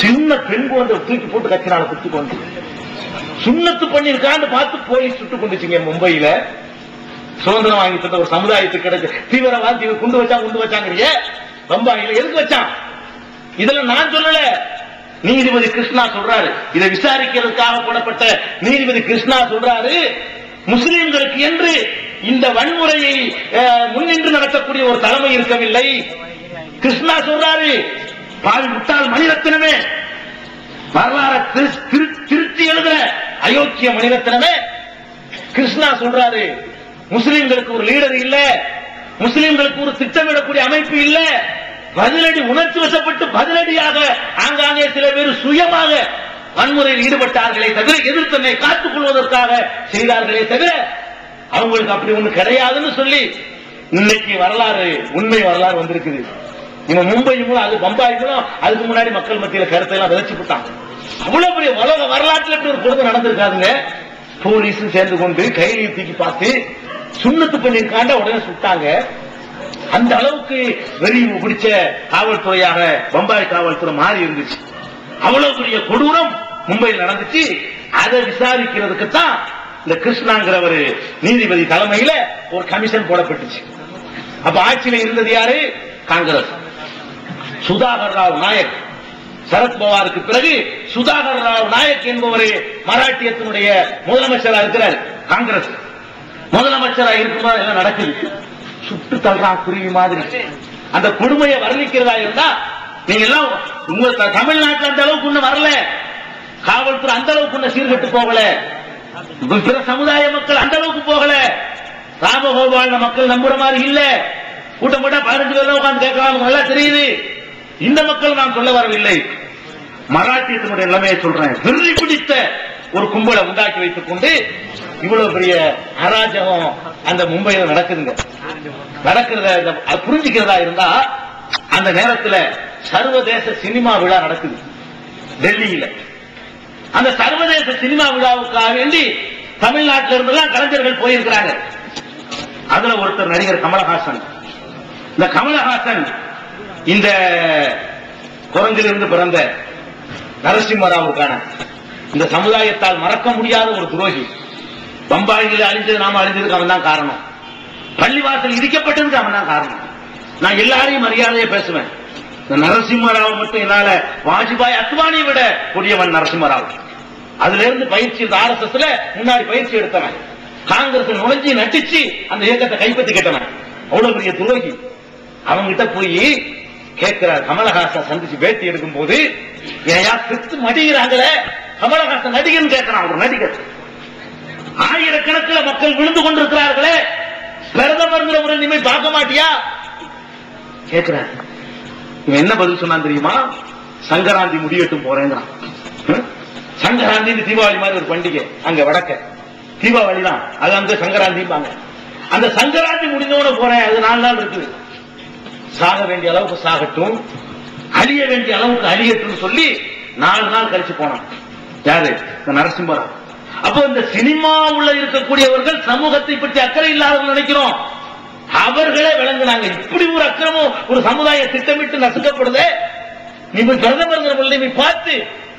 சின்ன பெண் குழந்தை தூக்கி போட்டு கத்தினால குத்து கொண்டு சுண்ணத்து பண்ணிருக்கான்னு பார்த்து போலீஸ் சுட்டு கொண்டுச்சுங்க மும்பையில. சுதந்திரம் வாங்கி தந்த ஒரு சமுதாயத்துக்கு கிடைச்ச தீவிரவாதி குண்டு வச்சா குண்டு ரொம்ப பம்பாயில எதுக்கு வச்சான்? இதுல நான் சொல்லல. நீதிபதி கிருஷ்ணா சொல்றாரு. இதை விசாரிக்கிறதுக்காக போடப்பட்ட நீதிபதி கிருஷ்ணா சொல்றாரு முஸ்லிம்களுக்கு என்று இந்த வன்முறையை அஹ், முன்னின்று நடத்தக்கூடிய ஒரு தலைமை இருக்கவில்லை. கிருஷ்ணா சொல்றாரு பாவி முட்டாள் மணிரத்னமே வரலாறு திருத்தி எழுதுற அயோக்கிய மணிரத்னமே கிருஷ்ணா சொல்றாரு முஸ்லிம்களுக்கு ஒரு லீடர் இல்ல. முஸ்லிம்களுக்கு ஒரு திட்டமிடக்கூடிய அமைப்பு இல்ல. பதிலடி உணர்ச்சி வசப்பட்டு பதிலடியாக ஆங்காங்கே சில பேர் சுயமாக வன்முறையில் ஈடுபட்டார்களே தவிர எதிர்த்தன்னை காத்துக் கொள்வதற்காக செய்தார்களே தவிர அவங்களுக்கு அப்படி ஒண்ணு கிடையாதுன்னு சொல்லி இன்னைக்கு வரலாறு உண்மை வரலாறு வந்திருக்குது. இவன் மும்பையும் அது பம்பாய்க்கும் அதுக்கு முன்னாடி மக்கள் மத்தியில கருத்தை எல்லாம் விதைச்சு விட்டான் அவ்வளவு பெரிய உலக வரலாற்றுல ஒரு குடும்பம் நடந்திருக்காதுங்க. போலீஸும் சேர்ந்து கொண்டு கையில தூக்கி பார்த்து சுண்ணத்து பண்ணிருக்காண்ட உடனே சுட்டாங்க. அந்த அளவுக்கு வெறி பிடிச்ச காவல்துறையாக பம்பாய் காவல்துறை மாறி இருந்துச்சு. அவ்வளவு பெரிய கொடூரம் மும்பையில் நடந்துச்சு. அதை விசாரிக்கிறதுக்கு தான் இந்த கிருஷ்ணாங்கிறவர் நீதிபதி தலைமையில ஒரு கமிஷன் போடப்பட்டுச்சு. அப்ப ஆட்சியில இருந்தது யாரு? காங்கிரஸ். சுதாகர் ராவ் நாயக். சரத்பவாருக்கு பிறகு சுதாகர் ராவ் நாயக் என்பவரே மராட்டியத்தினுடைய முதலமைச்சராக இருக்கிறார். காங்கிரஸ். முதலமைச்சராக இருக்குமா எல்லாம் நடக்குது? சுட்டு தல்றா குருவி மாதிரி. அந்த கொடுமையை வர்ணிக்கிறதா இருந்தா நீங்க எல்லாம் உங்க தமிழ்நாட்டில் அந்த அளவுக்கு வரல. காவல்துறை அந்த அளவுக்கு இன்னும் சீர்கெட்டு போகல. பிற சமுதாய மக்கள் அந்த அளவுக்கு போகல. ராமகோபால மக்கள் நம்புற மாதிரி இல்ல. கூட்டம் போட்டா பதினஞ்சு பேர் உட்காந்து கேட்கலாம். நல்லா தெரியுது. இந்த மக்கள் நான் சொல்ல வரவில்லை. மராட்டியத்தினுடைய நிலைமையை சொல்றேன். வெறி பிடித்த ஒரு கும்பலை உண்டாக்கி வைத்துக் கொண்டு இவ்வளவு பெரிய அராஜகம் அந்த மும்பையில நடக்குதுங்க. நடக்கிறத புரிஞ்சுக்கிறதா இருந்தா அந்த நேரத்தில் சர்வதேச சினிமா விழா நடக்குது. டெல்லியில. அந்த சர்வதேச சினிமா விழாவுக்காக வேண்டி தமிழ்நாட்டில இருந்தெல்லாம் கலைஞர்கள் போயிருக்கிறாங்க. அதுல ஒருத்தர் நடிகர் கமலஹாசன். இந்த கமலஹாசன் இந்த குரங்கிலிருந்து பிறந்த நரசிம்மராவுக்கான இந்த சமுதாயத்தால் மறக்க முடியாத ஒரு துரோகி. பம்பாயில அழிஞ்சது நாம அழிஞ்சதுக்கு அவன் தான் காரணம். பள்ளிவாசல் இடிக்கப்பட்டதுக்கு அவன் தான் காரணம். நான் எல்லாரையும் மரியாதையை பேசுவேன். இந்த நரசிம்மராவ் மட்டும் என்னால வாஜ்பாய் அத்வானியை விட கொடியவன் நரசிம்மராவ் அதுல இருந்து பயிற்சி ஆர் எஸ் முன்னாடி பயிற்சி எடுத்தவன். காங்கிரஸ் நுழைஞ்சி நட்டிச்சு அந்த இயக்கத்தை கைப்பற்றி கேட்டவன். அவ்வளவு பெரிய துரோகி. அவங்கிட்ட போய் கேட்கிறார் கமலஹாசன் சந்திச்சு பேட்டி எடுக்கும் போது ஏயா செத்து மடிகிறாங்களே கமலஹாசன் நடிகன் கேட்கிறான் ஒரு நடிகர். ஆயிரக்கணக்கில் மக்கள் விழுந்து கொண்டிருக்கிறார்களே பிரதமர் ஒரு இனிமே பார்க்க மாட்டியா? கேட்கிறார். இவன் என்ன பதில் சொன்னான் தெரியுமா? சங்கராந்தி முடியட்டும் போறேங்கிறான். சங்கராந்தி தீபாவளி மாதிரி ஒரு பண்டிகை அங்க வடக்க. தீபாவளி தான் அது அங்க சங்கராந்திம்பாங்க. அந்த சங்கராந்தி முடிஞ்சோட போறேன் அது நாலு நாள் இருக்குது. சாக வேண்டிய அளவுக்கு சாகட்டும் அழிய வேண்டிய அளவுக்கு அழியட்டும் சொல்லி நாலு நாள் கழிச்சு போனான் யாரு? நரசிம்மராவ் அப்போ இந்த சினிமாவுல இருக்கக்கூடியவர்கள் சமூகத்தை பற்றி அக்கறை இல்லாதவர்கள் நினைக்கிறோம். அவர்களே விளங்குனாங்க. இப்படி ஒரு அக்கிரமம் ஒரு சமுதாய திட்டமிட்டு நசுக்கப்படுது. நீ பிரதமர் பார்த்து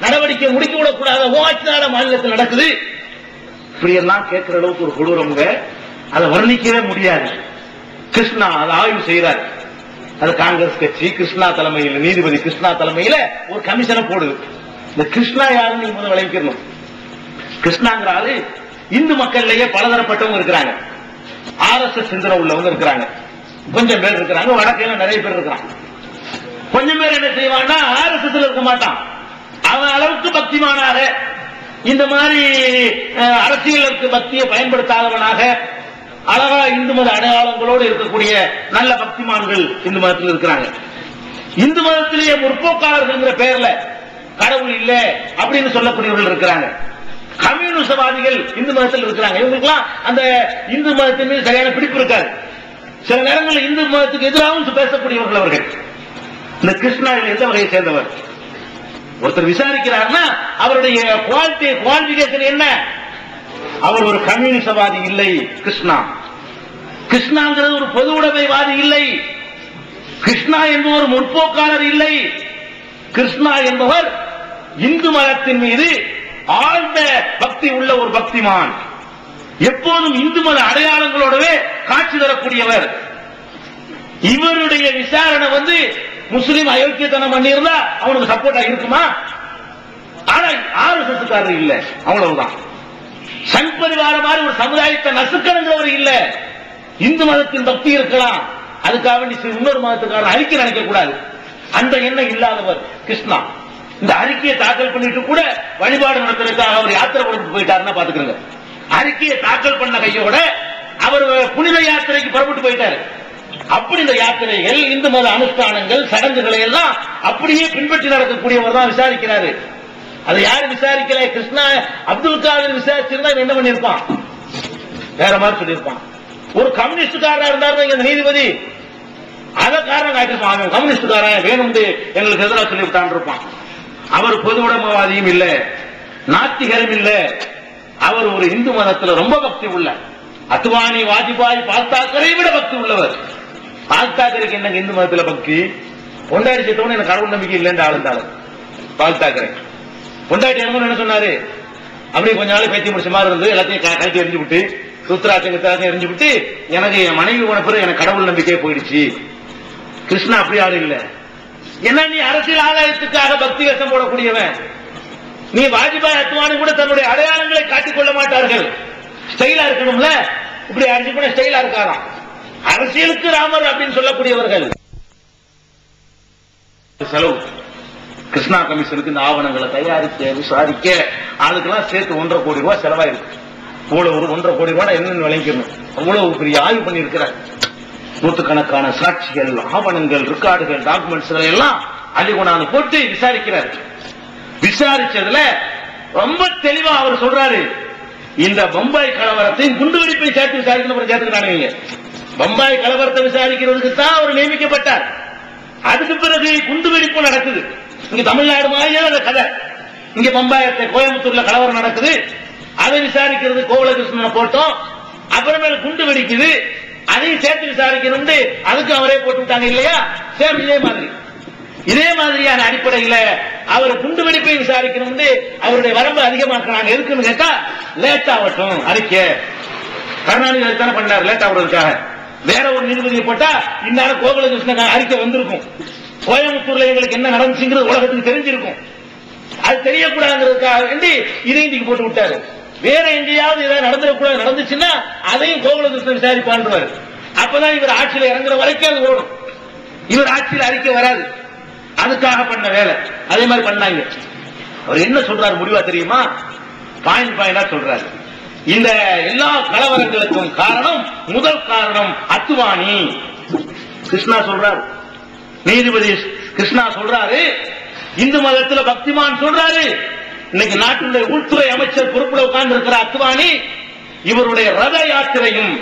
நடவடிக்கை முடிக்க விடக்கூடாத ஓச்சினால மாநிலத்தில் நடக்குது. இப்படி எல்லாம் கேட்கிற அளவுக்கு ஒரு கொடூரமுங்க. அதை வர்ணிக்கவே முடியாது. கிருஷ்ணா அதை ஆய்வு செய்யறாரு அது காங்கிரஸ் கட்சி கிருஷ்ணா தலைமையில் நீதிபதி கிருஷ்ணா தலைமையில ஒரு கமிஷனை போடுது. இந்த கிருஷ்ணா யாருன்னு நீங்க முதல்ல விளங்கிக்கணும் கிருஷ்ணாங்கிற ஆளு இந்து மக்கள்லயே பலதரப்பட்டவங்க இருக்கிறாங்க. ஆர் எஸ் எஸ் சிந்தனை உள்ளவங்க இருக்கிறாங்க. கொஞ்சம் பேர் இருக்கிறாங்க வடக்கையில நிறைய பேர் இருக்கிறாங்க. கொஞ்சம் பேர் என்ன செய்வான்னா ஆர் எஸ் எஸ் இருக்க மாட்டான். அவன் அளவுக்கு பக்திமானாக இந்த மாதிரி அரசியலுக்கு பக்தியை பயன்படுத்தாதவனாக அழகா இந்து மத அடையாளங்களோடு இருக்கக்கூடிய நல்ல பக்திமான்கள் இந்து மதத்தில் இருக்கிறாங்க. இந்து மதத்திலேயே முற்போக்காளர்கள் பெயர்ல கடவுள் இல்ல அப்படின்னு சொல்லக்கூடியவர்கள் இருக்கிறாங்க. கம்யூனிசவாதிகள் இந்து மதத்தில் இருக்கிறாங்க. இவங்களுக்கெல்லாம் அந்த இந்து மதத்தின் மீது சரியான பிடிப்பு இருக்காது. சில நேரங்களில் இந்து மதத்துக்கு எதிராகவும் பேசக்கூடியவர்கள் அவர்கள். இந்த கிருஷ்ணா எந்த வகையை சேர்ந்தவர்? ஒருத்தர் விசாரிக்கிறார்னா அவருடைய குவாலிட்டி குவாலிபிகேஷன் என்ன? அவர் ஒரு கம்யூனிசவாதி இல்லை கிருஷ்ணா. கிருஷ்ணாங்கிறது ஒரு பொது உடைமைவாதி இல்லை. கிருஷ்ணா என்பவர் முற்போக்காளர் இல்லை. கிருஷ்ணா என்பவர் இந்து மதத்தின் மீது ஆழ்ந்த பக்தி உள்ள ஒரு பக்திமான். எப்போதும் இந்து மத அடையாளங்களோடவே காட்சி தரக்கூடியவர். இவருடைய விசாரணை வந்து முஸ்லீம் அயோக்கியத்தனம் பண்ணியிருந்தா அவனுக்கு சப்போர்ட்டா இருக்குமா? ஆனா ஆர்எஸ்எஸ் காரர் இல்ல. அவ்வளவுதான். சங் மாதிரி ஒரு சமுதாயத்தை நசுக்கணுங்கிறவர் இல்ல. இந்து மதத்தின் பக்தி இருக்கலாம். அதுக்காக வேண்டி இன்னொரு மதத்துக்கான அறிக்கை நினைக்க கூடாது. அந்த எண்ணம் இல்லாதவர் கிருஷ்ணா. இந்த அறிக்கையை தாக்கல் பண்ணிட்டு கூட வழிபாடு நடத்துறதுக்காக அவர் யாத்திரை புறப்பட்டு போயிட்டாருன்னா பாத்துக்கிறங்க அறிக்கையை தாக்கல் பண்ண கையோட அவர் புனித யாத்திரைக்கு புறப்பட்டு போயிட்டாரு. அப்படி இந்த யாத்திரைகள் இந்து மத அனுஷ்டானங்கள் சடங்குகளை எல்லாம் அப்படியே பின்பற்றி நடக்கக்கூடியவர் தான் விசாரிக்கிறாரு. அதை யாரு விசாரிக்கல? கிருஷ்ணா அப்துல் காதர் விசாரிச்சிருந்தா என்ன பண்ணிருப்பான் வேற மாதிரி சொல்லியிருப்பான். ஒரு கம்யூனிஸ்டுக்காரா இருந்தாரு இந்த நீதிபதி அத காரணம் காட்டிருப்பான் அவன் கம்யூனிஸ்டுக்காரன் வேணும்னு எங்களுக்கு எதிராக சொல்லிவிட்டான் இருப்பான். அவர் பொது உடைமைவாதியும் இல்ல நாத்திகரும் இல்ல. அவர் ஒரு இந்து மதத்துல ரொம்ப பக்தி உள்ள அத்வானி வாஜ்பாய் பால்தாக்கரை விட பக்தி உள்ளவர். பால்தாக்கருக்கு என்னங்க இந்து மதத்துல பக்தி? கொண்டாடி செத்தவன எனக்கு கடவுள் நம்பிக்கை இல்லைன்னு ஆளுந்தாலும் பால்தாக்கரை பொண்டாட்டி என்ன சொன்னாரு? அப்படி கொஞ்ச நாள் பேத்தி முடிச்ச மாதிரி இருந்து எல்லாத்தையும் க- கழட்டி எரிஞ்சு விட்டு ருத்ராட்சம் கித்ராட்சம் எரிஞ்சு விட்டு எனக்கு என் மனைவி போன பிறகு எனக்கு கடவுள் நம்பிக்கையே போயிடுச்சு. கிருஷ்ணா அப்படி ஆளு இல்ல. என்ன நீ அரசியல் ஆதாயத்துக்காக பக்தி வேஷம் போடக்கூடியவன்? நீ வாஜ்பாய் அத்வானி கூட தன்னுடைய அடையாளங்களை காட்டிக் கொள்ள மாட்டார்கள். ஸ்டைலா இருக்கணும்ல? இப்படி அஞ்சு கூட ஸ்டைலா இருக்காராம். அரசியலுக்கு ராமர் அப்படின்னு சொல்லக்கூடியவர்கள். செலவு. கிருஷ்ணா கமிஷனுக்கு இந்த ஆவணங்களை தயாரிக்க விசாரிக்க அதுக்கெல்லாம் சேர்த்து ஒன்றரை கோடி ரூபாய் செலவாயிருக்கு. இவ்வளவு ஒரு ஒன்றரை கோடி ரூபாய் என்னன்னு விளங்கிக்கணும் அவ்வளவு பெரிய ஆய்வு பண்ணியிருக்கிறார். நூற்றுக்கணக்கான சாட்சிகள் ஆவணங்கள் ரெக்கார்டுகள் டாக்குமெண்ட்ஸ் எல்லாம் அள்ளி கொண்டாந்து போட்டு விசாரிக்கிறார். விசாரிச்சதுல ரொம்ப தெளிவா அவர் சொல்றாரு. இந்த பம்பாய் கலவரத்தையும் குண்டுவெடிப்பை சேர்த்து விசாரிக்கணும் சேர்த்துக்கிறாங்க பம்பாய் கலவரத்தை விசாரிக்கிறதுக்கு தான் அவர் நியமிக்கப்பட்டார். அதுக்கு பிறகு குண்டுவெடிப்பு நடக்குது. இங்க தமிழ்நாடு மாதிரியே அந்த கதை. இங்க பம்பாயத்தை கோயம்புத்தூர்ல கலவரம் நடக்குது. அதை விசாரிக்கிறது கோகுலகிருஷ்ணனை போட்டோம். அப்புறமேல குண்டு வெடிக்குது. அதையும் சேர்த்து விசாரிக்கணும்னு அதுக்கு அவரே போட்டு விட்டாங்க இல்லையா? சேம் இதே மாதிரி. இதே மாதிரியான அடிப்படையில அவர் குண்டு வெடிப்பை விசாரிக்கணும்னு அவருடைய வரம்பு அதிகமாக்குறாங்க. எதுக்குன்னு கேட்டா லேட் ஆகட்டும் அறிக்கை. கருணாநிதி அதுதானே பண்ணார் லேட் ஆகுறதுக்காக. வேற ஒரு நீதிபதியை போட்டா இந்நேரம் கோகுலகிருஷ்ணன் அறிக்கை வந்திருக்கும். கோயம்புத்தூர்ல எங்களுக்கு என்ன நடந்துச்சுங்கிறது உலகத்துக்கு தெரிஞ்சிருக்கும். அது தெரியக்கூடாதுங்கிறதுக்காக வேண்டி இதை தூக்கி போட்டு விட்டாரு. வேற எங்கேயாவது ஏதாவது நடந்துடக்கூடாது நடந்துச்சுன்னா அதையும் கோகுலகிருஷ்ணன் விசாரிப்பான்றாரு அப்பதான் இவர் ஆட்சியில் இறங்குற வரைக்கும் அது ஓடும். இவர் ஆட்சியில் அறிக்கை வராது. அதுக்காக பண்ண வேலை. அதே மாதிரி பண்ணாங்க. அவர் என்ன சொல்றாரு முடிவா தெரியுமா? பாயிண்ட் பாயிண்டா சொல்றாரு. இந்த எல்லா கலவரங்களுக்கும் காரணம் முதல் காரணம் அத்துவானி கிருஷ்ணா சொல்றாரு. நீதிபதி கிருஷ்ணா சொல்றாரு இந்து மதத்துல பக்திமான் சொல்றாரு. இன்னைக்கு நாட்டினுடைய உள்துறை அமைச்சர் பொறுப்புல உட்கார்ந்து இருக்கிற அத்வானி இவருடைய ரத யாத்திரையும்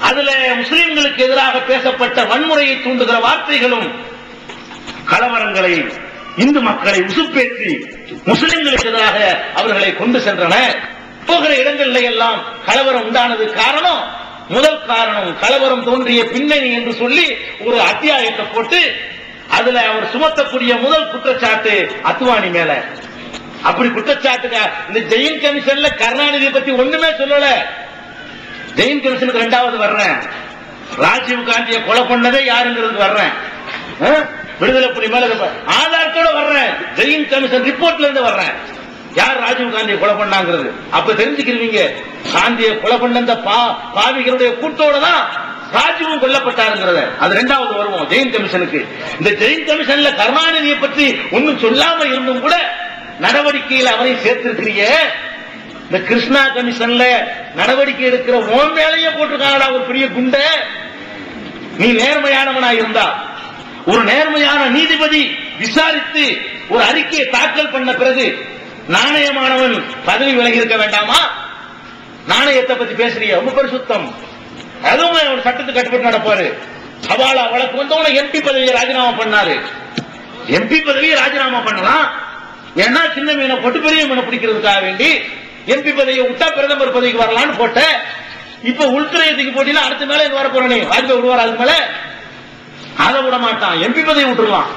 அதுல முஸ்லிம்களுக்கு எதிராக பேசப்பட்ட வன்முறையை தூண்டுகிற வார்த்தைகளும் கலவரங்களை இந்து மக்களை உசுப்பேற்றி முஸ்லிம்களுக்கு எதிராக அவர்களை கொண்டு சென்றன. போகிற இடங்களில் எல்லாம் கலவரம் உண்டானது காரணம் முதல் காரணம் கலவரம் தோன்றிய பின்னணி என்று சொல்லி ஒரு அத்தியாயத்தை போட்டு அதுல அவர் சுமத்தக்கூடிய முதல் குற்றச்சாட்டு அத்வானி மேல. அப்படி குற்றச்சாட்டுங்க இந்த ஜெயின் கமிஷன்ல கருணாநிதி பத்தி ஒண்ணுமே சொல்லல. ஜெயின் கமிஷனுக்கு ரெண்டாவது வர்றேன். ராஜீவ் காந்தியை கொலை பண்ணதே யாருங்கிறது வர்றேன். ஆ? விடுதலை புலி மேல ஆதாரத்தோட வர்றேன். ஜெயின் கமிஷன் ரிப்போர்ட்ல இருந்து வர்றேன். யார் ராஜீவ் காந்தியை கொலை பண்ணாங்கிறது? அப்ப தெரிஞ்சுக்கிறீங்க. காந்தியை கொலை பண்ண பா- பாவிகளுடைய கூட்டோட தான் ராஜீவும் கொல்லப்பட்டாருங்கிறத. அது ரெண்டாவது வருவோம் ஜெயின் கமிஷனுக்கு. இந்த ஜெயின் கமிஷன்ல கருணாநிதியை பற்றி ஒன்னும் சொல்லாம இருந்தும் கூட நடவடிக்கையில் அவரை சேர்த்திருக்கிறீங்க. இந்த கிருஷ்ணா கமிஷன்ல நடவடிக்கை எடுக்கிற ஓன் மேலேயே போட்டிருக்காங்கடா ஒரு பெரிய குண்டை. நீ நேர்மையானவனா இருந்தா ஒரு நேர்மையான நீதிபதி விசாரித்து ஒரு அறிக்கையை தாக்கல் பண்ண பிறகு நாணயமானவன் பதவி விலகி இருக்க வேண்டாமா? நாணயத்தை பத்தி பேசுறீங்க ரொம்ப பரிசுத்தம். அதுவும் ஒரு சட்டத்துக்கு கட்டுப்பட்டு நடப்பாரு. ஹவாலா வழக்கு வந்தவன எம்பி பதவியை ராஜினாமா பண்ணாரு. எம்பி பதவியை ராஜினாமா பண்ணலாம். ஏன்னா சின்ன மீனை போட்டு பெரிய மீனை பிடிக்கிறதுக்காக வேண்டி எம்பி பதவியை விட்டா பிரதமர் பதவிக்கு வரலாம்னு போட்ட இப்ப உள்துறையத்துக்கு போட்டீங்கன்னா அடுத்த மேல இங்க வர வாஜ்பாய் விடுவார் அது மேல? அதை விட மாட்டான். எம்பி பதவி விட்டுருவான்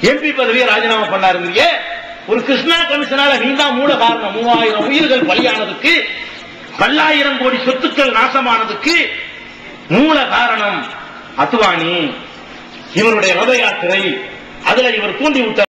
எம்பி பதவியை ராஜினாமா பண்ணாருங்க ஒரு கிருஷ்ணா கமிஷனால நீ தான் மூல காரணம். மூவாயிரம் உயிர்கள் பலியானதுக்கு பல்லாயிரம் கோடி சொத்துக்கள் நாசமானதுக்கு மூல காரணம் அத்வானி. இவருடைய ரத யாத்திரை அதுல இவர் தூண்டி விட்டார்